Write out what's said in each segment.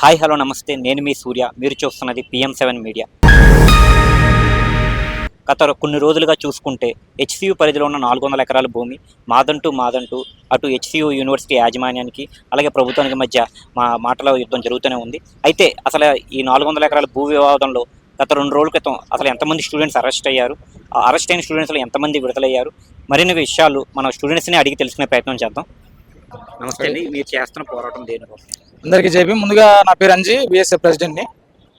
Hi hello నమస్తే. నేను మీ సూర్య. మీరు చూస్తున్నది పిఎం సెవెన్ మీడియా. గత కొన్ని రోజులుగా చూసుకుంటే హెచ్సియు పరిధిలో ఉన్న నాలుగు వందల ఎకరాల భూమి మాదంటూ మాదంటూ అటు హెచ్సియు యూనివర్సిటీ యాజమాన్యానికి అలాగే ప్రభుత్వానికి మధ్య మా మాటల యుద్ధం జరుగుతూనే ఉంది. అయితే అసలు ఈ నాలుగు వందల ఎకరాల భూ వివాదంలో గత రెండు రోజుల క్రితం అసలు ఎంతమంది స్టూడెంట్స్ అరెస్ట్ అయ్యారు? ఆ అరెస్ట్ అయిన స్టూడెంట్స్లో ఎంతమంది విడుదలయ్యారు? మరిన్ని విషయాలు మన స్టూడెంట్స్ని అడిగి తెలుసుకునే ప్రయత్నం చేద్దాం. నమస్తే అండి. మీరు చేస్తున్న పోరాటం దేనికోసం అందరికీ చెప్పి ముందుగా నా పేరు అంజీ బిఎస్ఎఫ్ ప్రెసిడెంట్ని.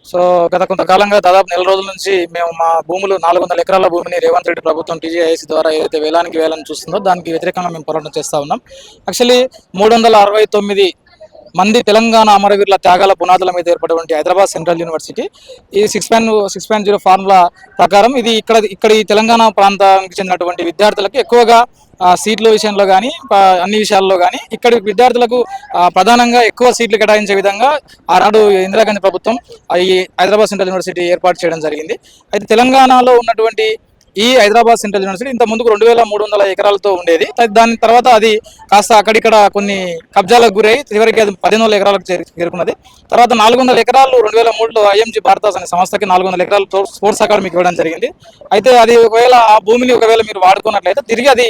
సో గత కొంతకాలంగా దాదాపు నెల రోజుల నుంచి మేము మా భూములు నాలుగు వందల ఎకరాల భూమిని రేవంత్ రెడ్డి ప్రభుత్వం టీజీఐసి ద్వారా ఏదైతే వేలానికి వేలని చూస్తుందో దానికి వ్యతిరేకంగా మేము పోరాటం చేస్తూ ఉన్నాం. యాక్చువల్లీ మూడు వందల అరవై తొమ్మిది మంది తెలంగాణ అమరవీరుల త్యాగాల పునాదుల మీద ఏర్పడేటువంటి హైదరాబాద్ సెంట్రల్ యూనివర్సిటీ. ఈ six point six point zero formula ప్రకారం ఇది ఇక్కడ ఇక్కడ ఈ తెలంగాణ ప్రాంతానికి చెందినటువంటి విద్యార్థులకు ఎక్కువగా సీట్ల విషయంలో కానీ అన్ని విషయాల్లో కానీ ఇక్కడి విద్యార్థులకు ప్రధానంగా ఎక్కువ సీట్లు కేటాయించే విధంగా ఆనాడు ఇందిరాగాంధీ ప్రభుత్వం ఈ హైదరాబాద్ సెంట్రల్ యూనివర్సిటీ ఏర్పాటు చేయడం జరిగింది. అయితే తెలంగాణలో ఉన్నటువంటి ఈ హైదరాబాద్ సెంట్రల్ యూనివర్సిటీ ఇంత ముందుకు రెండు వేల మూడు వందల ఎకరాలతో ఉండేది. దాని తర్వాత అది కాస్త అక్కడిక్కడ కొన్ని కబ్జాలకు గురై చివరికి అది పదిహేను వందల ఎకరాలకు చేరుకున్నది. తర్వాత నాలుగు వందల ఎకరాలు రెండు వేల మూడులో ఐఎంజీ భారతాస్ అనే సంస్థకి నాలుగు వందల ఎకరాలు స్పోర్ట్స్ అకాడమీకి ఇవ్వడం జరిగింది. అయితే అది ఒకవేళ ఆ భూమిని ఒకవేళ మీరు వాడుకున్నట్లయితే తిరిగి అది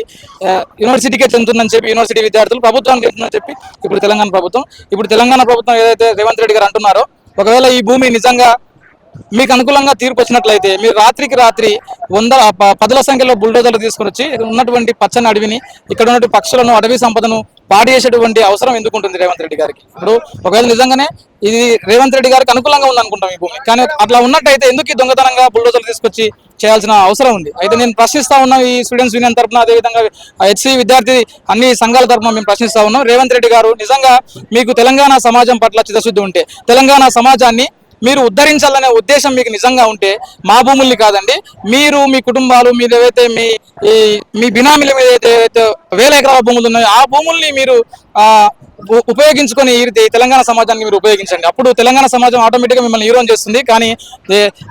యూనివర్సిటీకే చెందుతుందని చెప్పి యూనివర్సిటీ విద్యార్థులు ప్రభుత్వానికి చెందుతుందని చెప్పి ఇప్పుడు తెలంగాణ ప్రభుత్వం. ఇప్పుడు తెలంగాణ ప్రభుత్వం ఏదైతే రేవంత్ రెడ్డి గారు అంటున్నారో ఒకవేళ ఈ భూమి నిజంగా మీకు అనుకూలంగా తీర్పు వచ్చినట్లయితే మీరు రాత్రికి రాత్రి వంద పదుల సంఖ్యలో బుల్డోజర్లు తీసుకుని వచ్చి ఉన్నటువంటి పచ్చని అడవిని ఇక్కడ ఉన్నటువంటి పక్షులను అడవి సంపదను పాడేసేటువంటి అవసరం ఎందుకు ఉంటుంది రేవంత్ రెడ్డి గారికి? ఇప్పుడు ఒకవేళ నిజంగానే ఇది రేవంత్ రెడ్డి గారికి అనుకూలంగా ఉంది అనుకుంటాం ఈ భూమి. కానీ అట్లా ఉన్నట్టయితే ఎందుకు ఈ దొంగతనంగా బుల్డోజర్లు తీసుకొచ్చి చేయాల్సిన అవసరం ఉంది? అయితే నేను ప్రశ్నిస్తా ఉన్నాం ఈ స్టూడెంట్స్ యూనియన్ తరఫున అదేవిధంగా హెచ్సి విద్యార్థి అన్ని సంఘాల తరఫున మేము ప్రశ్నిస్తా ఉన్నాం. రేవంత్ రెడ్డి గారు నిజంగా మీకు తెలంగాణ సమాజం పట్ల చిత్తశుద్ధి ఉంటే తెలంగాణ సమాజాన్ని మీరు ఉద్ధరించాలనే ఉద్దేశం మీకు నిజంగా ఉంటే మా భూముల్ని కాదండి మీరు మీ కుటుంబాలు మీరు ఏవైతే మీ ఈ మీ బినామీల మీద ఏదైతే వేల ఎకరాల భూములు ఉన్నాయో ఆ భూముల్ని మీరు ఆ, ఉపయోగించుకొని ఈ తెలంగాణ సమాజానికి మీరు ఉపయోగించండి. అప్పుడు తెలంగాణ సమాజం ఆటోమేటిక్గా మిమ్మల్ని హీరోన్ చేస్తుంది. కానీ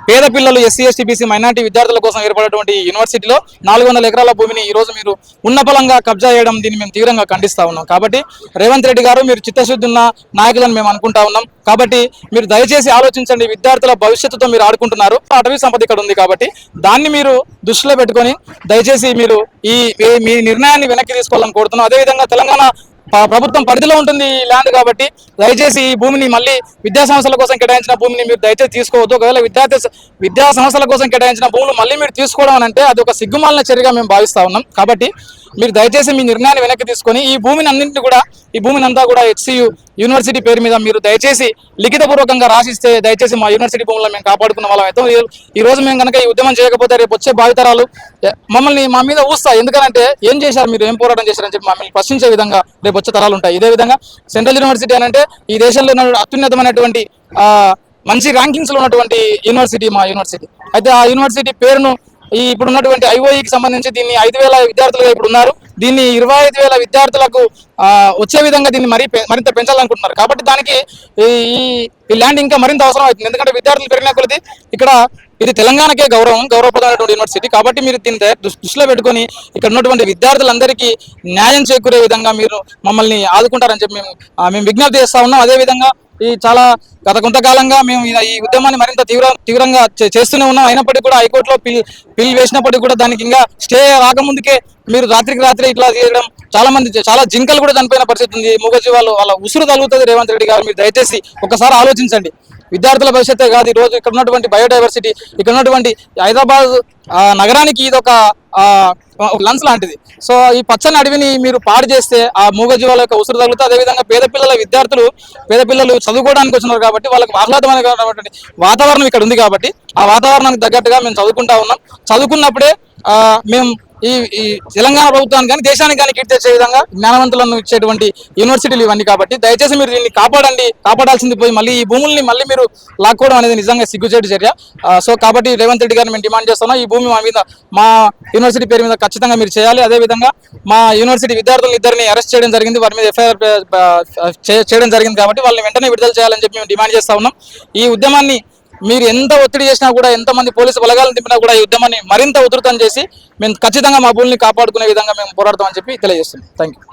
పేద పిల్లలు ఎస్సీ ఎస్టీ బీసీ మైనార్టీ విద్యార్థుల కోసం ఏర్పడేటువంటి యూనివర్సిటీలో నాలుగు వందల ఎకరాల భూమిని ఈ రోజు మీరు ఉన్న బలంగా కబ్జా చేయడం దీన్ని మేము తీవ్రంగా ఖండిస్తా ఉన్నాం. కాబట్టి రేవంత్ రెడ్డి గారు మీరు చిత్తశుద్ధి ఉన్న నాయకులను మేము అనుకుంటా ఉన్నాం. కాబట్టి మీరు దయచేసి ఆలోచించండి విద్యార్థుల భవిష్యత్తుతో మీరు ఆడుకుంటున్నారు. అటవీ సంపద ఇక్కడ ఉంది కాబట్టి దాన్ని మీరు దృష్టిలో పెట్టుకొని దయచేసి మీరు ఈ మీ నిర్ణయాన్ని వెనక్కి తీసుకోవాలని కోరుతున్నాం. అదేవిధంగా తెలంగాణ ప్రభుత్వం పరిధిలో ఉంటుంది ఈ ల్యాండ్ కాబట్టి దయచేసి ఈ భూమిని మళ్ళీ విద్యా సంస్థల కోసం కేటాయించిన భూమిని మీరు దయచేసి తీసుకోవద్దు. ఒకవేళ విద్యార్థి విద్యా సంస్థల కోసం కేటాయించిన భూములు మళ్ళీ మీరు తీసుకోవడం అంటే అది ఒక సిగ్గుమాలిన చర్యగా మేము భావిస్తా ఉన్నాం. కాబట్టి మీరు దయచేసి మీ నిర్ణయాన్ని వెనక్కి తీసుకొని ఈ భూమిని అన్నింటినీ కూడా ఈ భూమిని అంతా కూడా హెచ్సియు యూనివర్సిటీ పేరు మీద మీరు దయచేసి లిఖితపూర్వకంగా రాసిస్తే దయచేసి మా యూనివర్సిటీ భూములను మేము కాపాడుకున్న వాళ్ళం అయితే ఈ- రోజు మేము కనుక ఈ ఉద్యమం చేయకపోతే రేపు వచ్చే భావితరాలు మమ్మల్ని మా మీద ఊస్తా. ఎందుకంటే ఏం చేశారు మీరు? ఏం పోరాటం చేశారని చెప్పి మమ్మల్ని ప్రశ్నించే విధంగా రేపు వచ్చే తరాలు ఉంటాయి. ఇదే విధంగా సెంట్రల్ యూనివర్సిటీ అని అంటే ఈ దేశంలో అత్యున్నతమైనటువంటి ఆ, మంచి ర్యాంకింగ్స్లో ఉన్నటువంటి యూనివర్సిటీ మా యూనివర్సిటీ. అయితే ఆ యూనివర్సిటీ పేరును ఈ ఇప్పుడు ఉన్నటువంటి ఐఓఈకి సంబంధించి దీన్ని ఐదు వేల విద్యార్థులుగా ఇప్పుడు ఉన్నారు. దీన్ని ఇరవై ఐదు వేల విద్యార్థులకు వచ్చే విధంగా దీన్ని మరీ పె- మరింత పెంచాలనుకుంటున్నారు. కాబట్టి దానికి ఈ- ఈ ల్యాండ్ ఇంకా మరింత అవసరం అవుతుంది ఎందుకంటే విద్యార్థులు పెరిగిన కొలది ఇక్కడ ఇది తెలంగాణకే గౌరవం గౌరవప్రదమైనటువంటి యూనివర్సిటీ. కాబట్టి మీరు దీన్ని దృష్టిలో పెట్టుకొని ఇక్కడ ఉన్నటువంటి విద్యార్థులందరికీ న్యాయం చేకూరే విధంగా మీరు మమ్మల్ని ఆదుకుంటారని చెప్పి మేము మేము విజ్ఞప్తి చేస్తా ఉన్నాం. అదేవిధంగా ఈ చాలా గత కొంతకాలంగా మేము ఈ- ఉద్యమాన్ని మరింత తీవ్ర తీవ్రంగా చేస్తూనే ఉన్నాం. అయినప్పటికీ కూడా హైకోర్టులో పిల్ పిల్ వేసినప్పటికీ కూడా దానికి ఇంకా స్టే రాకముందుకే మీరు రాత్రికి రాత్రి ఇట్లా చేయడం చాలా మంది చాలా జింకలు కూడా చనిపోయిన పరిస్థితి ఉంది. మూగజీవాలు వాళ్ళ ఉసురు తగులుతుంది. రేవంత్ రెడ్డి గారు మీరు దయచేసి ఒకసారి ఆలోచించండి. విద్యార్థుల భవిష్యత్తే కాదు ఈ రోజు ఇక్కడ ఉన్నటువంటి బయోడైవర్సిటీ ఇక్కడ ఉన్నటువంటి హైదరాబాద్ నగరానికి ఇది ఒక లంచ్ లాంటిది. సో ఈ పచ్చని అడవిని మీరు పాడు చేస్తే ఆ మూగజీవాల యొక్క ఉసురు తగులుతుంది అదేవిధంగా పేద పిల్లల విద్యార్థులు పేద పిల్లలు చదువుకోవడానికి వచ్చినారు కాబట్టి వాళ్ళకి ఆహ్లాదమైనటువంటి వాతావరణం ఇక్కడ ఉంది కాబట్టి ఆ వాతావరణానికి తగ్గట్టుగా మేము చదువుకుంటా ఉన్నాం. చదువుకున్నప్పుడే మేము ఈ ఈ తెలంగాణ ప్రభుత్వానికి కానీ దేశానికి కానీ కీర్తి తెచ్చే విధంగా జ్ఞానవంతులను ఇచ్చేటువంటి యూనివర్సిటీలు ఇవన్నీ కాబట్టి దయచేసి మీరు దీన్ని కాపాడండి కాపాడాల్సింది పోయి మళ్ళీ ఈ భూముల్ని మళ్ళీ మీరు లాక్కోవడం అనేది నిజంగా సిగ్గుచేటు చర్య. సో కాబట్టి రేవంత్ రెడ్డి గారిని మేము డిమాండ్ చేస్తున్నాం. ఈ భూమి మా మీద మా యూనివర్సిటీ పేరు మీద ఖచ్చితంగా మీరు చేయాలి. అదేవిధంగా మా యూనివర్సిటీ విద్యార్థులు ఇద్దరిని అరెస్ట్ చేయడం జరిగింది. వారి మీద ఎఫ్ఐఆర్ చేయడం జరిగింది కాబట్టి వాళ్ళని వెంటనే విడుదల చేయాలని చెప్పి మేము డిమాండ్ చేస్తా ఉన్నాం. ఈ ఉద్యమాన్ని మీరు ఎంత ఒత్తిడి చేసినా కూడా ఎంతమంది పోలీసు బలగాలను దింపినా కూడా ఈ ఉద్యమాన్ని మరింత ఉధృతం చేసి మేము ఖచ్చితంగా మా భూమిని కాపాడుకునే విధంగా మేము పోరాడతామని చెప్పి తెలియజేస్తున్నాం. Thank you